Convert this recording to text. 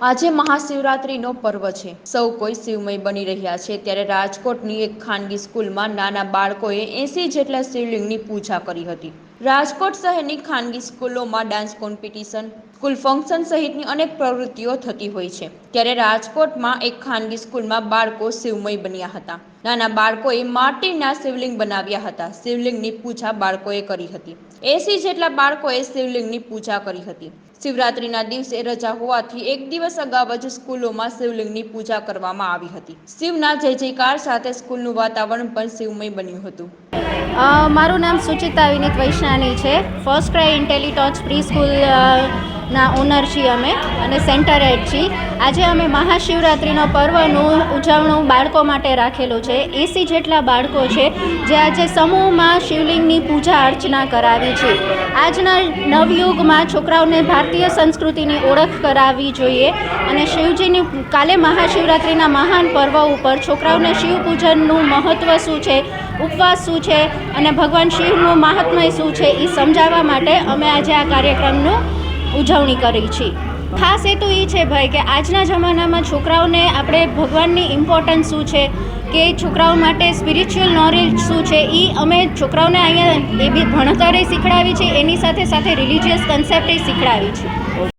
આજે મહાશિવરાત્રિનો પર્વ છે. સૌ કોઈ શિવમય બની રહ્યા છે. ત્યારે રાજકોટની એક ખાનગી સ્કૂલમાં નાના બાળકોએ એસી જેટલા શિવલિંગની પૂજા કરી હતી. રાજકોટ શહેરની ખાનગી સ્કૂલોમાં ડાન્સ કોમ્પિટિશન, સ્કૂલ ફંક્શન સહિતની અનેક પ્રવૃત્તિઓ થતી હોય છે. ત્યારે રાજકોટમાં એક ખાનગી સ્કૂલમાં બાળકો શિવમય બન્યા હતા. નાના બાળકોએ માટીના શિવલિંગ બનાવ્યા હતા. શિવલિંગની પૂજા બાળકોએ કરી હતી. એસી જેટલા બાળકોએ શિવલિંગની પૂજા કરી હતી. શિવરાત્રિના દિવસે રજા હોવાથી એક દિવસ અગાઉ જ સ્કૂલોમાં શિવલિંગની પૂજા કરવામાં આવી હતી. શિવના જય જયકાર સાથે સ્કૂલનું વાતાવરણ પણ શિવમય બન્યું હતું. મારું નામ સુચિતા વિનીત વૈષ્ણાની છે. First cry Intellitots pre school ના ઓનર છીએ અમે અને સેન્ટર હેડ છીએ. આજે અમે મહાશિવરાત્રિનો પર્વનું ઉજવણું બાળકો માટે રાખેલું છે. એસી જેટલા બાળકો છે જે આજે સમૂહમાં શિવલિંગની પૂજા અર્ચના કરાવી છે. આજના નવયુગમાં છોકરાઓને ભારતીય સંસ્કૃતિની ઓળખ કરાવવી જોઈએ અને શિવજીની કાલે મહાશિવરાત્રિના મહાન પર્વ ઉપર છોકરાઓને શિવ પૂજનનું મહત્ત્વ શું છે, ઉપવાસ શું છે અને ભગવાન શિવનું મહાત્મય શું છે એ સમજાવવા માટે અમે આજે આ કાર્યક્રમનું ઉજવણી કરી છે. ખાસ હેતુ એ છે ભાઈ કે આજના જમાનામાં છોકરાઓને આપણે ભગવાનની ઇમ્પોર્ટન્સ શું છે કે છોકરાઓ માટે સ્પિરિચ્યુઅલ નોલેજ શું છે એ અમે છોકરાઓને અહીંયા એ બી ભણતરે શીખડાવી છે, એની સાથે સાથે રિલિજિયસ કન્સેપ્ટ એ શીખડાવી છે.